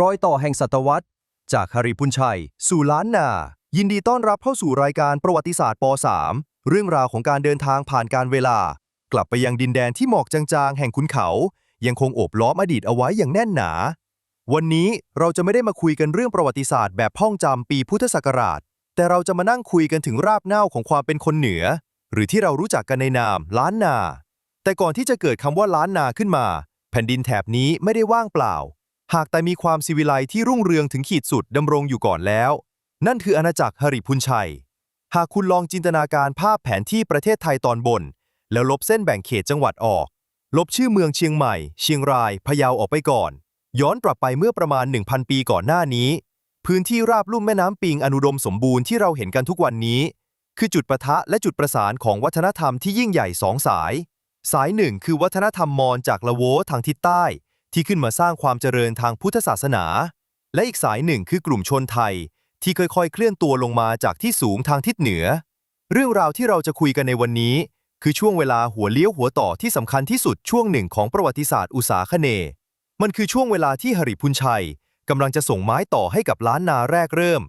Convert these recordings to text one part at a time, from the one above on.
รอยต่อแห่งศตวรรษ จากฮาริพุนชัย สู่ล้านนา ยินดีต้อนรับเข้าสู่รายการประวัติศาสตร์ป .3 เรื่องราวของการเดินทางผ่านการเวลา กลับไปยังดินแดนที่หมอกจางๆ แห่งขุนเขา ยังคงโอบล้อมอดีตเอาไว้อย่างแน่นหนา วันนี้เราจะไม่ได้มาคุยกันเรื่องประวัติศาสตร์แบบท่องจำปีพุทธศักราช แต่เราจะมานั่งคุยกันถึงรากเหง้าของความเป็นคนเหนือ หรือที่เรารู้จักกันในนามล้านนา แต่ก่อนที่จะเกิดคำว่าล้านนาขึ้นมา แผ่นดินแถบนี้ไม่ได้ว่างเปล่า หากแต่มีความสิวิไลที่รุ่งเรืองถึงขีดสุดดำรงอยู่ก่อนแล้ว นั่นคืออาณาจักรหริพุนชัย หากคุณลองจินตนาการภาพแผนที่ประเทศไทยตอนบน แล้วลบเส้นแบ่งเขตจังหวัดออก ลบชื่อเมืองเชียงใหม่ เชียงราย พะเยาออกไปก่อน ย้อนกลับไปเมื่อประมาณ 1,000 ปีก่อนหน้านี้ พื้นที่ราบลุ่มแม่น้ำปิงอนุดมสมบูรณ์ที่เราเห็นกันทุกวันนี้ คือจุดประทะและจุดประสานของวัฒนธรรมที่ยิ่งใหญ่สองสาย สายหนึ่งคือวัฒนธรรมมอญจากละโวทางทิศใต้ ที่ขึ้นมาสร้างความเจริญทางพุทธศาสนา และอีกสายหนึ่งคือกลุ่มชนไทย ที่ค่อยๆ เคลื่อนตัวลงมาจากที่สูงทางทิศเหนือ เรื่องราวที่เราจะคุยกันในวันนี้ คือช่วงเวลาหัวเลี้ยวหัวต่อที่สำคัญที่สุดช่วงหนึ่งของประวัติศาสตร์อุตสาคเน มันคือช่วงเวลาที่หริพุนชัยกำลังจะส่งไม้ต่อให้กับล้านนาแรกเริ่ม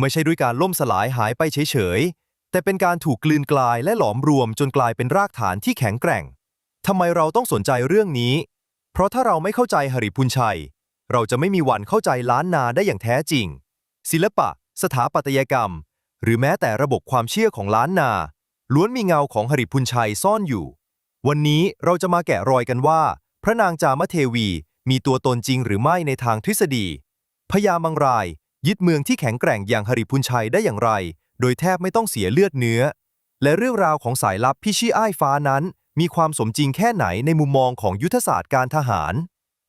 ไม่ใช่ด้วยการล่มสลายหายไปเฉยๆ แต่เป็นการถูกกลืนกลายและหลอมรวมจนกลายเป็นรากฐานที่แข็งแกร่งทำไมเราต้องสนใจเรื่องนี้ เพราะถ้าเราไม่เข้าใจหริพุนชัย เราจะไม่มีวันเข้าใจล้านนาได้อย่างแท้จริง ศิลปะ สถาปัตยกรรม หรือแม้แต่ระบบความเชื่อของล้านนา ล้วนมีเงาของหริพุนชัยซ่อนอยู่ วันนี้เราจะมาแกะรอยกันว่า พระนางจามเทวีมีตัวตนจริงหรือไม่ในทางทฤษฎีพญามังราย ยึดเมืองที่แข็งแกร่งอย่างหริพุนชัยได้อย่างไร โดยแทบไม่ต้องเสียเลือดเนื้อ และเรื่องราวของสายลับพี่ชี่อ้ายฟ้านั้น มีความสมจริงแค่ไหนในมุมมองของยุทธศาสตร์การทหาร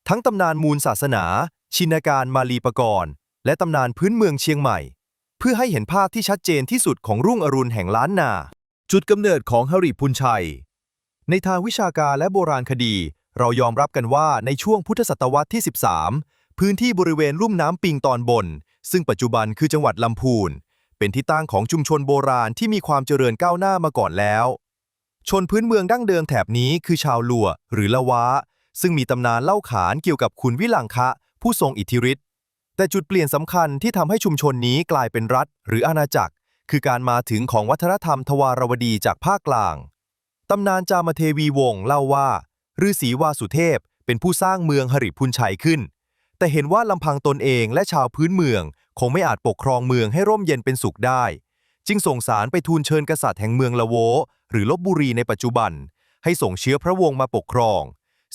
ทั้งตำนานมูลศาสนา ชินการมาลีปกรณ์ และตำนานพื้นเมืองเชียงใหม่ เพื่อให้เห็นภาพที่ชัดเจนที่สุดของรุ่งอรุณแห่งล้านนา จุดกำเนิดของหริพุนชัย ในทางวิชาการและโบราณคดี เรายอมรับกันว่าในช่วงพุทธศตวรรษที่ 13 พื้นที่บริเวณลุ่มน้ำปิงตอนบน ซึ่งปัจจุบันคือจังหวัดลำพูนเป็นที่ตั้งของชุมชนโบราณที่มีความเจริญก้าวหน้ามาก่อนแล้ว ชนพื้นเมืองดั้งเดิมแถบนี้คือชาวลัวหรือละวะซึ่งมีตำนานเล่าขานเกี่ยวกับขุนวิลังคะ ผู้ทรงอิทธิฤทธิ์แต่จุดเปลี่ยนสำคัญที่ทำให้ชุมชนนี้กลายเป็นรัฐ หรืออาณาจักร คือการมาถึงของวัฒนธรรมทวารวดีจากภาคกลางตำนานจามเทวีวงศ์เล่าว่าฤาษีวาสุเทพ เป็นผู้สร้างเมืองหริพุนชัยขึ้น แต่เห็นว่าลำพังตนเองและชาวพื้นเมือง คงไม่อาจปกครองเมืองให้ร่มเย็นเป็นสุขได้ จึงส่งสารไปทูลเชิญกษัตริย์แห่งเมืองละโว หรือลบบุรีในปัจจุบัน ให้ส่งเชื้อพระวงศ์มาปกครอง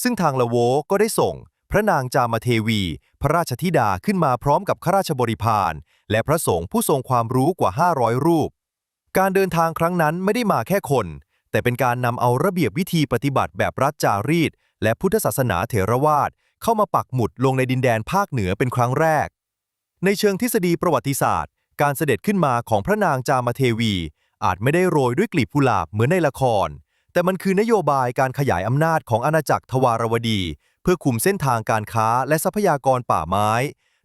ซึ่งทางละโวก็ได้ส่ง พระนางจามเทวี พระราชธิดาขึ้นมาพร้อมกับข้าราชบริพารและพระสงฆ์ผู้ทรงความรู้กว่า 500 รูป การเดินทางครั้งนั้นไม่ได้มาแค่คน แต่เป็นการนำเอาระเบียบวิธีปฏิบัติแบบรัฐจารีต และพุทธศาสนาเถรวาทเข้ามาปักหมุดลงในดินแดนภาคเหนือเป็นครั้งแรก ในเชิงทฤษฎีประวัติศาสตร์ การเสด็จขึ้นมาของพระนางจามเทวี อาจไม่ได้โรยด้วยกลีบกุหลาบเหมือนในละคร แต่มันคือนโยบายการขยายอำนาจของอาณาจักรทวารวดี เพื่อคุมเส้นทางการค้าและทรัพยากรป่าไม้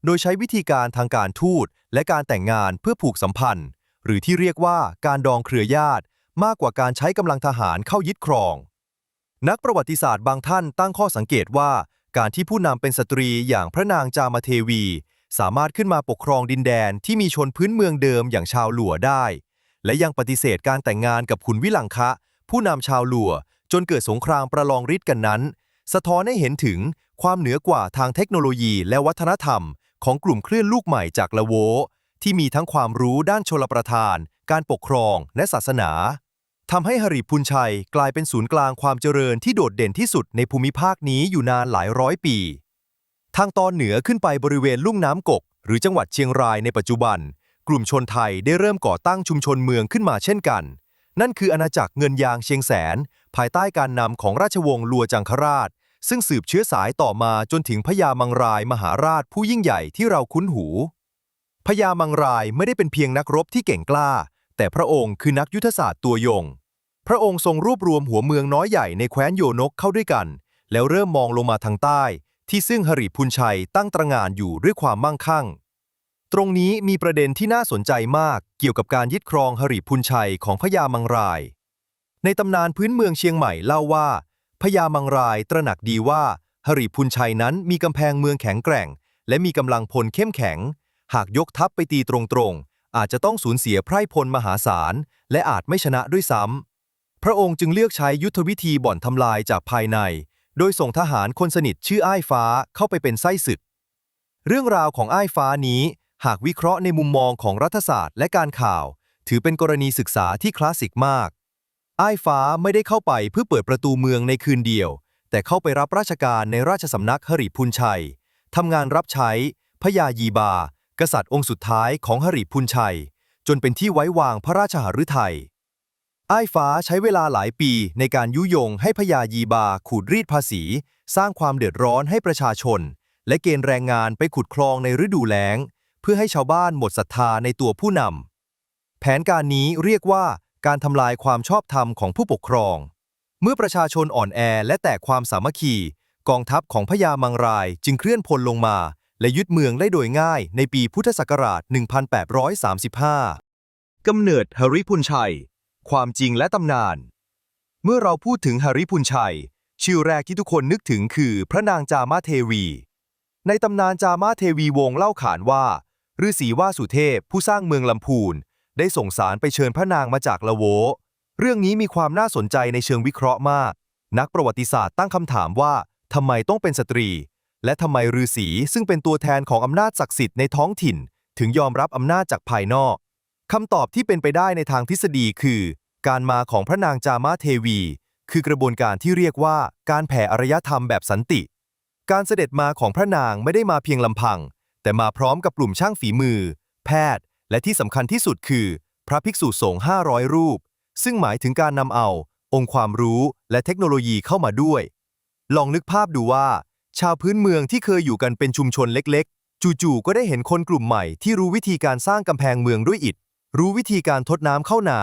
โดยใช้วิธีการทางการทูตและการแต่งงานเพื่อผูกสัมพันธ์ หรือที่เรียกว่าการดองเครือญาติ มากกว่าการใช้กำลังทหารเข้ายึดครอง นักประวัติศาสตร์บางท่านตั้งข้อสังเกตว่า การที่ผู้นำเป็นสตรีอย่างพระนางจามเทวี สามารถขึ้นมาปกครองดินแดนที่มีชนพื้นเมืองเดิมอย่างชาวหลัวได้ และยังปฏิเสธการแต่งงานกับขุนวิลังคะ ผู้นำชาวหลัว จนเกิดสงครามประลองฤทธิ์กันนั้น สะท้อนให้เห็นถึงความเหนือกว่าทางเทคโนโลยีและวัฒนธรรม ของกลุ่มคลื่นลูกใหม่จากละโว ที่มีทั้งความรู้ด้านชลประทาน การปกครองและศาสนาทำให้หริพุนชัยกลายเป็นศูนย์กลางความเจริญที่โดดเด่นที่สุดในภูมิภาคนี้อยู่นานหลายร้อยปี ทางตอนเหนือขึ้นไปบริเวณลุ่มน้ำกก หรือจังหวัดเชียงรายในปัจจุบัน กลุ่มชนไทยได้เริ่มก่อตั้งชุมชนเมืองขึ้นมาเช่นกัน นั่นคืออาณาจักรเงินยางเชียงแสน ภายใต้การนำของราชวงศ์ลัวจังคราช ซึ่งสืบเชื้อสายต่อมาจนถึงพญามังรายมหาราชผู้ยิ่งใหญ่ที่เราคุ้นหูพญามังรายไม่ได้เป็นเพียงนักรบที่เก่งกล้า แต่พระองค์คือนักยุทธศาสตร์ตัวยง พระองค์ทรงรวบรวมหัวเมืองน้อยใหญ่ในแคว้นโยนกเข้าด้วยกัน แล้วเริ่มมองลงมาทางใต้ ที่ซึ่งหริพุนชัยตั้งตระงานอยู่ด้วยความมั่งคั่ง ตรงนี้มีประเด็นที่น่าสนใจมากเกี่ยวกับการยึดครองหริพุนชัยของพญามังราย ในตำนานพื้นเมืองเชียงใหม่เล่าว่าพญามังรายตระหนักดีว่าหริพุนชัยนั้นมีกำแพงเมืองแข็งแกร่ง และมีกำลังพลเข้มแข็ง หากยกทัพไปตีตรงๆ อาจจะต้องสูญเสียไพร่พลมหาศาล และอาจไม่ชนะด้วยซ้ำพระองค์จึงเลือกใช้ยุทธวิธีบ่อนทำลายจากภายใน โดยส่งทหารคนสนิทชื่ออ้ายฟ้าเข้าไปเป็นไส้ศึก เรื่องราวของอ้ายฟ้านี้หากวิเคราะห์ในมุมมองของรัฐศาสตร์และการข่าว ถือเป็นกรณีศึกษาที่คลาสสิกมาก อ้ายฟ้าไม่ได้เข้าไปเพื่อเปิดประตูเมืองในคืนเดียว แต่เข้าไปรับราชการในราชสำนักหริพุนชัยทำงานรับใช้พระยายีบา กษัตริย์องค์สุดท้ายของหริพุนชัย จนเป็นที่ไว้วางพระราชหฤทัย อ้ายฟ้าใช้เวลาหลายปีในการยุยงให้พญายีบาขูดรีดภาษี สร้างความเดือดร้อนให้ประชาชน และเกณฑ์แรงงานไปขุดคลองในฤดูแล้ง เพื่อให้ชาวบ้านหมดศรัทธาในตัวผู้นำแผนการนี้เรียกว่าการทำลายความชอบธรรมของผู้ปกครอง เมื่อประชาชนอ่อนแอและแตกความสามัคคี กองทัพของพญามังรายจึงเคลื่อนพลลงมา และยึดเมืองได้โดยง่ายในปีพุทธศักราช 1835 กำเนิดหริพุนชัย ความจริงและตำนาน เมื่อเราพูดถึงหริพุนชัย ชื่อแรกที่ทุกคนนึกถึงคือพระนางจามาเทวี ในตำนานจามาเทวีวงเล่าขานว่าฤาษีว่าสุเทพผู้สร้างเมืองลำพูน ได้ส่งสารไปเชิญพระนางมาจากละโว เรื่องนี้มีความน่าสนใจในเชิงวิเคราะห์มาก นักประวัติศาสตร์ตั้งคำถามว่าทำไมต้องเป็นสตรี และทำไมฤาษีซึ่งเป็นตัวแทนของอำนาจศักดิ์สิทธิ์ในท้องถิ่น ถึงยอมรับอำนาจจากภายนอก คำตอบที่เป็นไปได้ในทางทฤษฎีคือ การมาของพระนางจามาเทวี คือกระบวนการที่เรียกว่าการแผ่อารยธรรมแบบสันติ การเสด็จมาของพระนางไม่ได้มาเพียงลำพัง แต่มาพร้อมกับกลุ่มช่างฝีมือ แพทย์ และที่สำคัญที่สุดคือ พระภิกษุสงฆ์500 รูป ซึ่งหมายถึงการนำเอา องค์ความรู้และเทคโนโลยีเข้ามาด้วย ลองนึกภาพดูว่า ชาวพื้นเมืองที่เคยอยู่กันเป็นชุมชนเล็กๆ จู่ๆก็ได้เห็นคนกลุ่มใหม่ที่รู้วิธีการสร้างกำแพงเมืองด้วยอิฐ รู้วิธีการทดน้ำเข้านา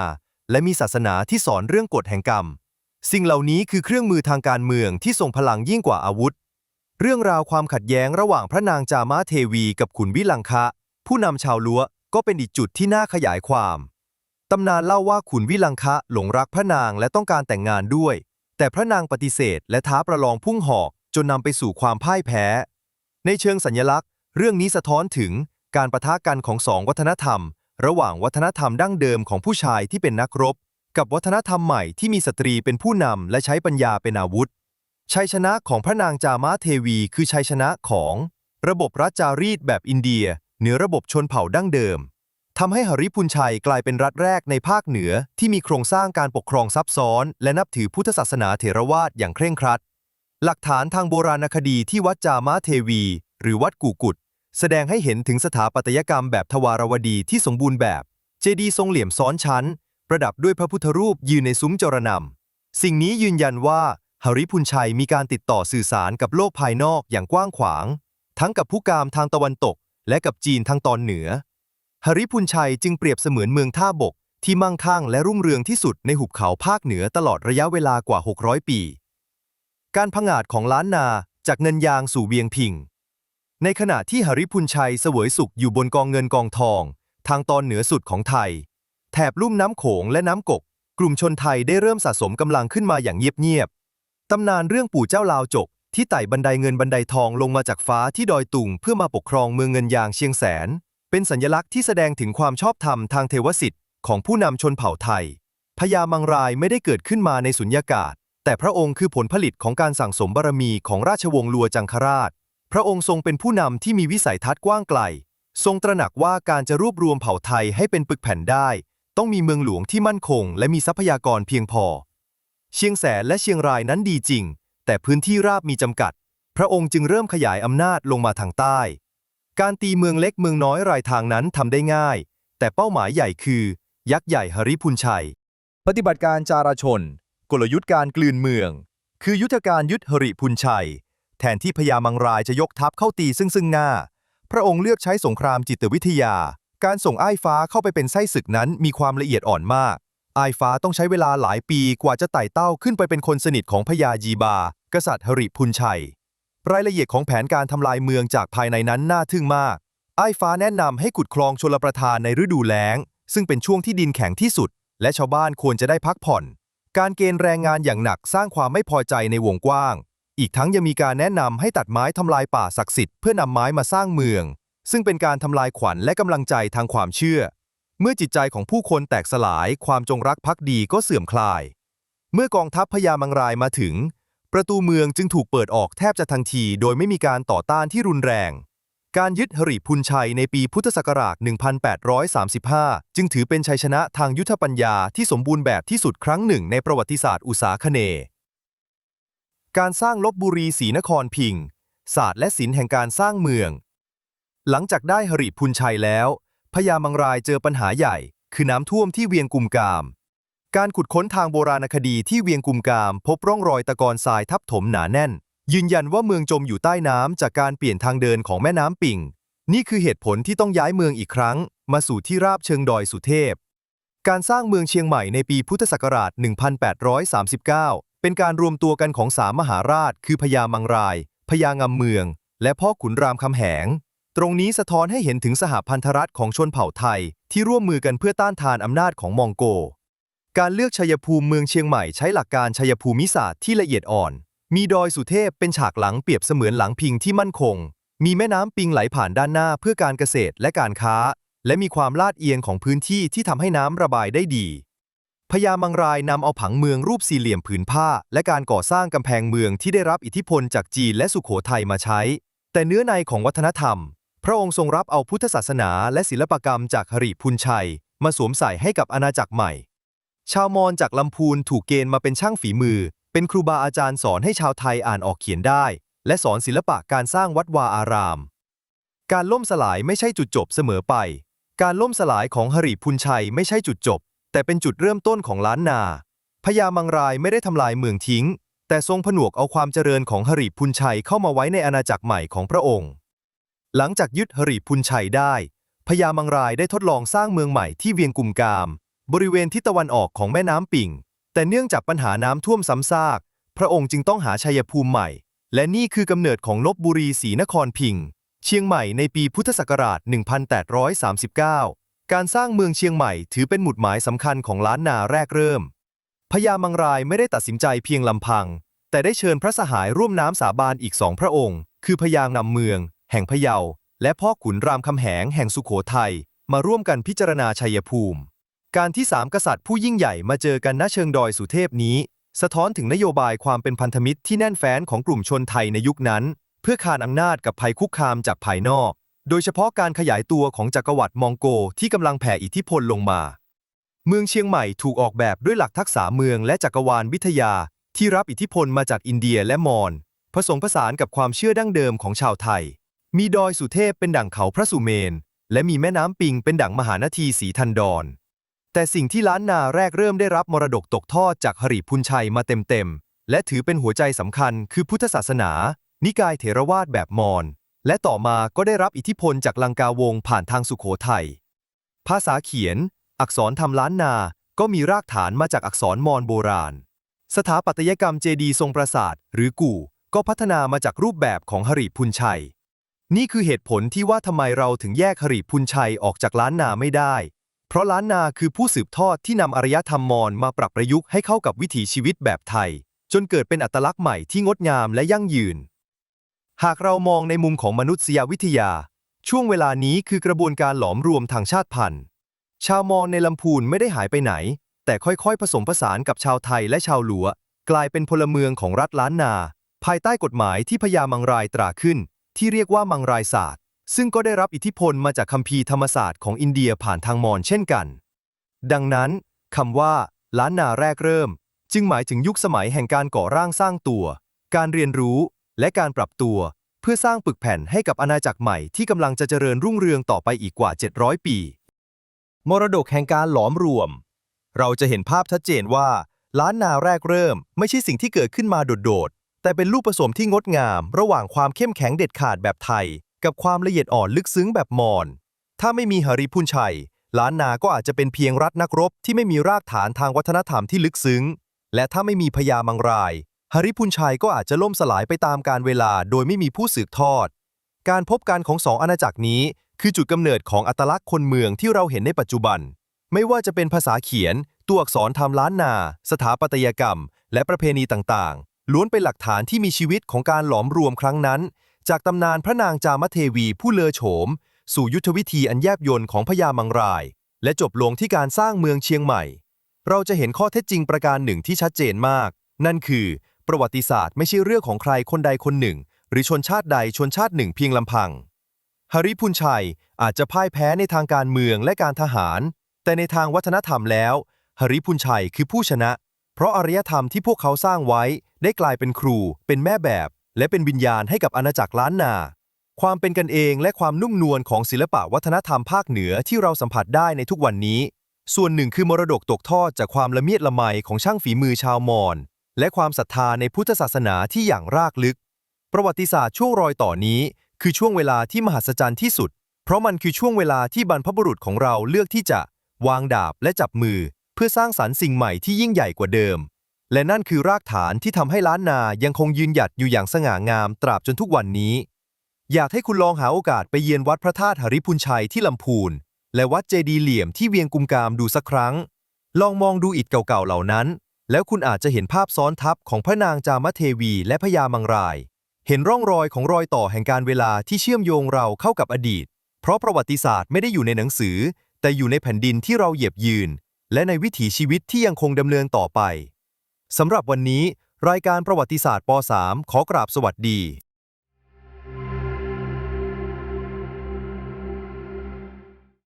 และมีศาสนาที่สอนเรื่องกฎแห่งกรรม สิ่งเหล่านี้คือเครื่องมือทางการเมืองที่ทรงพลังยิ่งกว่าอาวุธ เรื่องราวความขัดแย้งระหว่างพระนางจามาเทวีกับขุนวิลังคะ ผู้นำชาวลัวก็เป็นอีกจุดที่น่าขยายความ ตำนานเล่าว่าขุนวิลังคะหลงรักพระนางและต้องการแต่งงานด้วย แต่พระนางปฏิเสธ และท้าประลองพุ่งหอกจนนำไปสู่ความพ่ายแพ้ ในเชิงสัญลักษณ์ เรื่องนี้สะท้อนถึงการประทะกันของสองวัฒนธรรม ระหว่างวัฒนธรรมดั้งเดิมของผู้ชายที่เป็นนักรบ กับวัฒนธรรมใหม่ที่มีสตรีเป็นผู้นำและใช้ปัญญาเป็นอาวุธ ชัยชนะของพระนางจามาเทวี คือชัยชนะของ ระบบรัฐจารีตแบบอินเดีย เหนือระบบชนเผ่าดั้งเดิมทำให้หริพุนชัยกลายเป็นรัฐแรกในภาคเหนือที่มีโครงสร้างการปกครองซับซ้อน และนับถือพุทธศาสนาเถรวาทอย่างเคร่งครัด หลักฐานทางโบราณคดีที่วัดจามาเทวี หรือวัดกูกุด แสดงให้เห็นถึงสถาปัตยกรรมแบบทวารวดีที่สมบูรณ์แบบ เจดีย์ทรงเหลี่ยมซ้อนชั้น ประดับด้วยพระพุทธรูปยืนในซุ้มจรนำสิ่งนี้ยืนยันว่าหริพุนชัยมีการติดต่อสื่อสารกับโลกภายนอกอย่างกว้างขวาง ทั้งกับผู้กามทางตะวันตก และกับจีนทางตอนเหนือ หริพุนชัยจึงเปรียบเสมือนเมืองท่าบก ที่มั่งคั่งและรุ่งเรืองที่สุดในหุบเขาภาคเหนือตลอดระยะเวลากว่า 600 ปี การผงาดของล้านนาจากเนินยางสู่เวียงพิง ในขณะที่หริพุนชัยเสวยสุขอยู่บนกองเงินกองทอง ทางตอนเหนือสุดของไทย แถบลุ่มน้ำโขงและน้ำกก กลุ่มชนไทยได้เริ่มสะสมกำลังขึ้นมาอย่างเงียบๆตำนานเรื่องปู่เจ้าลาวจก ที่ไต่บันไดเงินบันไดทองลงมาจากฟ้าที่ดอยตุงเพื่อมาปกครองเมืองเงินยางเชียงแสน เป็นสัญลักษณ์ที่แสดงถึงความชอบธรรมทางเทวสิทธิ์ของผู้นำชนเผ่าไทยพญามังรายไม่ได้เกิดขึ้นมาในสุญญากาศ แต่พระองค์คือผลผลิตของการสั่งสมบารมีของราชวงศ์ลัวจังคราช พระองค์ทรงเป็นผู้นำที่มีวิสัยทัศน์กว้างไกล ทรงตระหนักว่าการจะรวบรวมเผ่าไทยให้เป็นปึกแผ่นได้ ต้องมีเมืองหลวงที่มั่นคง และมีทรัพยากรเพียงพอ เชียงแสนและเชียงรายนั้นดีจริง แต่พื้นที่ราบมีจำกัด พระองค์จึงเริ่มขยายอำนาจลงมาทางใต้ การตีเมืองเล็กเมืองน้อยรายทางนั้นทำได้ง่าย แต่เป้าหมายใหญ่คือ ยักษ์ใหญ่หริพุนชัย ปฏิบัติการจาราชน กลยุทธ์การกลืนเมือง คือยุทธการยึดหริพุนชัย แทนที่พญามังรายจะยกทัพเข้าตีซึ่งซึ่งหน้า พระองค์เลือกใช้สงครามจิตวิทยา การส่งอ้ายฟ้าเข้าไปเป็นไส้ศึกนั้นมีความละเอียดอ่อนมาก อ้ายฟ้าต้องใช้เวลาหลายปีกว่าจะไต่เต้าขึ้นไปเป็นคนสนิทของพญายีบา กษัตริย์หริพุนชัย รายละเอียดของแผนการทำลายเมืองจากภายในนั้นน่าทึ่งมาก อ้ายฟ้าแนะนำให้ขุดคลองชลประทานในฤดูแล้ง ซึ่งเป็นช่วงที่ดินแข็งที่สุด และชาวบ้านควรจะได้พักผ่อน การเกณฑ์แรงงานอย่างหนักสร้างความไม่พอใจในวงกว้าง อีกทั้งยังมีการแนะนำให้ตัดไม้ทำลายป่าศักดิ์สิทธิ์เพื่อนำไม้มาสร้างเมือง ซึ่งเป็นการทำลายขวัญและกำลังใจทางความเชื่อ เมื่อจิตใจของผู้คนแตกสลายความจงรักภักดีก็เสื่อมคลาย เมื่อกองทัพพญามังรายมาถึง ประตูเมืองจึงถูกเปิดออกแทบจะทันที โดยไม่มีการต่อต้านที่รุนแรง การยึดหริพุนชัยในปีพุทธศักราช 1835 จึงถือเป็นชัยชนะทางยุทธปัญญาที่สมบูรณ์แบบที่สุดครั้งหนึ่งในประวัติศาสตร์อุษาคเนย์ การสร้างลบบุรีศรีนครพิงศาสตร์และศิลป์แห่งการสร้างเมือง หลังจากได้หริพุนชัยแล้วพญามังรายเจอปัญหาใหญ่ คือน้ำท่วมที่เวียงกุมกาม การขุดค้นทางโบราณคดีที่เวียงกุมกาม พบร่องรอยตะกอนทรายทับถมหนาแน่น ยืนยันว่าเมืองจมอยู่ใต้น้ำจากการเปลี่ยนทางเดินของแม่น้ำปิ่ง นี่คือเหตุผลที่ต้องย้ายเมืองอีกครั้ง มาสู่ที่ราบเชิงดอยสุเทพ การสร้างเมืองเชียงใหม่ในปีพุทธศักราช 1839 เป็นการรวมตัวกันของสามมหาราช คือพญามังราย พญางำเมือง และพ่อขุนรามคำแหง ตรงนี้สะท้อนให้เห็นถึงสหพันธรัฐของชนเผ่าไทย ที่ร่วมมือกันเพื่อต้านทานอำนาจของมองโก การเลือกชัยภูมิเมืองเชียงใหม่ใช้หลักการชัยภูมิศาสตร์ที่ละเอียดอ่อน มีดอยสุเทพเป็นฉากหลังเปรียบเสมือนหลังพิงที่มั่นคง มีแม่น้ำปิงไหลผ่านด้านหน้าเพื่อการเกษตรและการค้า และมีความลาดเอียงของพื้นที่ที่ทำให้น้ำระบายได้ดี พญามังรายนำเอาผังเมืองรูปสี่เหลี่ยมผืนผ้า และการก่อสร้างกำแพงเมืองที่ได้รับอิทธิพลจากจีนและสุโขทัยมาใช้ แต่เนื้อในของวัฒนธรรม พระองค์ทรงรับเอาพุทธศาสนาและศิลปกรรมจากหริพุนชัย มาสวมใส่ให้กับอาณาจักรใหม่ ชาวมอญจากลำพูนถูกเกณฑ์มาเป็นช่างฝีมือ เป็นครูบาอาจารย์สอนให้ชาวไทยอ่านออกเขียนได้ และสอนศิลปะการสร้างวัดวาอาราม การล่มสลายไม่ใช่จุดจบเสมอไป การล่มสลายของหริพุนชัยไม่ใช่จุดจบ แต่เป็นจุดเริ่มต้นของล้านนาพญามังรายไม่ได้ทำลายเมืองทิ้ง แต่ทรงผนวกเอาความเจริญของหริพุนชัยเข้ามาไว้ในอาณาจักรใหม่ของพระองค์ หลังจากยึดหริพุนชัยได้พญามังรายได้ทดลองสร้างเมืองใหม่ที่เวียงกุมกาม บริเวณทิศตะวันออกของแม่น้ำปิ่ง แต่เนื่องจากปัญหาน้ำท่วมซ้ำซาก พระองค์จึงต้องหาชัยภูมิใหม่ และนี่คือกำเนิดของลบบุรีศรีนครพิงค์เชียงใหม่ในปีพุทธศักราช 1839 การสร้างเมืองเชียงใหม่ถือเป็นหมุดหมายสำคัญของล้านนาแรกเริ่มพญามังรายไม่ได้ตัดสินใจเพียงลำพัง แต่ได้เชิญพระสหายร่วมน้ำสาบานอีกสองพระองค์ คือพญางำเมือง แห่งพะเยา และพ่อขุนรามคำแหงแห่งสุโขทัยมาร่วมกันพิจารณาชัยภูมิ การที่สามกษัตริย์ผู้ยิ่งใหญ่มาเจอกันณเชิงดอยสุเทพนี้ สะท้อนถึงนโยบายความเป็นพันธมิตรที่แน่นแฟ้นของกลุ่มชนไทยในยุคนั้น เพื่อคานอำนาจกับภัยคุกคามจากภายนอก โดยเฉพาะการขยายตัวของจักรวรรดิมองโกที่กำลังแผ่อิทธิพลลงมา เมืองเชียงใหม่ถูกออกแบบด้วยหลักทักษะเมืองและจักรวาลวิทยา ที่รับอิทธิพลมาจากอินเดียและมอญผสมผสานกับความเชื่อดั้งเดิมของชาวไทย มีดอยสุเทพเป็นดั่งเขาพระสุเมน และมีแม่น้ำปิงเป็นดั่งมหานาทีสีทันดร แต่สิ่งที่ล้านนาแรกเริ่มได้รับมรดกตกทอดจากหริพุนชัยมาเต็มๆและถือเป็นหัวใจสำคัญคือพุทธศาสนา นิกายเถรวาทแบบมอญ และต่อมาก็ได้รับอิทธิพลจากลังกาวงผ่านทางสุโขทัย ภาษาเขียน อักษรทำล้านนา ก็มีรากฐานมาจากอักษรมอญโบราณ สถาปัตยกรรมเจดีทรงปราสาท หรือกู่ ก็พัฒนามาจากรูปแบบของหริพุนชัย นี่คือเหตุผลที่ว่าทำไมเราถึงแยกหริพุนชัยออกจากล้านนาไม่ได้ เพราะล้านนาคือผู้สืบทอดที่นำอารยธรรมมอญมาปรับประยุกต์ให้เข้ากับวิถีชีวิตแบบไทย จนเกิดเป็นอัตลักษณ์ใหม่ที่งดงามและยั่งยืน หากเรามองในมุมของมนุษยวิทยา ช่วงเวลานี้คือกระบวนการหลอมรวมทางชาติพันธุ์ ชาวมอญในลำพูนไม่ได้หายไปไหน แต่ค่อยๆ ผสมผสานกับชาวไทยและชาวหลัว กลายเป็นพลเมืองของรัฐล้านนา ภายใต้กฎหมายที่พญามังรายตราขึ้น ที่เรียกว่ามังรายศาสตร์ ซึ่งก็ได้รับอิทธิพลมาจากคัมภีร์ธรรมศาสตร์ของอินเดียผ่านทางมอญเช่นกัน ดังนั้นคำว่า ล้านนาแรกเริ่ม จึงหมายถึงยุคสมัยแห่งการก่อร่างสร้างตัว การเรียนรู้ และการปรับตัวเพื่อสร้างปึกแผ่นให้กับอาณาจักรใหม่ที่กำลังจะเจริญรุ่งเรืองต่อไปอีกกว่า 700 ปี มรดกแห่งการหลอมรวม เราจะเห็นภาพชัดเจนว่า ล้านนาแรกเริ่ม ไม่ใช่สิ่งที่เกิดขึ้นมาโดดๆ แต่เป็นลูกผสมที่งดงาม ระหว่างความเข้มแข็งเด็ดขาดแบบไทย กับความละเอียดอ่อนลึกซึ้งแบบมอญถ้าไม่มีหริพุนชัย ล้านนาก็อาจจะเป็นเพียงรัฐนักรบที่ไม่มีรากฐานทางวัฒนธรรมที่ลึกซึ้ง และถ้าไม่มีพญามังราย หริพุนชัยก็อาจจะล่มสลายไปตามกาลเวลาโดยไม่มีผู้สืบทอด การพบกันของสองอาณาจักรนี้ คือจุดกำเนิดของอัตลักษณ์คนเมืองที่เราเห็นในปัจจุบัน ไม่ว่าจะเป็นภาษาเขียน ตัวอักษรทำล้านนา สถาปัตยกรรม และประเพณีต่างๆ ล้วนเป็นหลักฐานที่มีชีวิตของการหลอมรวมครั้งนั้น จากตำนานพระนางจามเทวีผู้เลอโฉม สู่ยุทธวิธีอันแยบยลของพญามังราย และจบลงที่การสร้างเมืองเชียงใหม่ เราจะเห็นข้อเท็จจริงประการหนึ่งที่ชัดเจนมาก นั่นคือ ประวัติศาสตร์ไม่ใช่เรื่องของใครคนใดคนหนึ่ง หรือชนชาติใดชนชาติหนึ่งเพียงลำพังฮาริพุนชัยอาจจะพ่ายแพ้ในทางการเมืองและการทหาร แต่ในทางวัฒนธรรมแล้วฮาริพุนชัยคือผู้ชนะ เพราะอารยธรรมที่พวกเขาสร้างไว้ได้กลายเป็นครู เป็นแม่แบบ และเป็นวิญญาณให้กับอาณาจักรล้านนา ความเป็นกันเองและความนุ่มนวลของศิลปะวัฒนธรรมภาคเหนือที่เราสัมผัสได้ในทุกวันนี้ ส่วนหนึ่งคือมรดกตกทอดจากความละเมียดละไมของช่างฝีมือชาวมอญ และความศรัทธาในพุทธศาสนาที่อย่างรากลึก ประวัติศาสตร์ช่วงรอยต่อนี้ คือช่วงเวลาที่มหัศจรรย์ที่สุด เพราะมันคือช่วงเวลาที่บรรพบุรุษของเราเลือกที่จะวางดาบและจับมือ เพื่อสร้างสรรค์สิ่งใหม่ที่ยิ่งใหญ่กว่าเดิม และนั่นคือรากฐานที่ทำให้ล้านนายังคงยืนหยัดอยู่อย่างสง่างามตราบจนทุกวันนี้ อยากให้คุณลองหาโอกาสไปเยือนวัดพระธาตุหริพุนชัยที่ลำพูนและวัดเจดีเหลี่ยมที่เวียงกุมกามดูสักครั้ง ลองมองดูอิฐเก่าๆเหล่านั้น แล้วคุณอาจจะเห็นภาพซ้อนทับของพระนางจามเทวีและพญามังราย เห็นร่องรอยของรอยต่อแห่งการเวลาที่เชื่อมโยงเราเข้ากับอดีต เพราะประวัติศาสตร์ไม่ได้อยู่ในหนังสือ แต่อยู่ในแผ่นดินที่เราเหยียบยืน และในวิถีชีวิตที่ยังคงดำเนินต่อไปสำหรับวันนี้ รายการประวัติศาสตร์ป .3 ขอกราบสวัสดี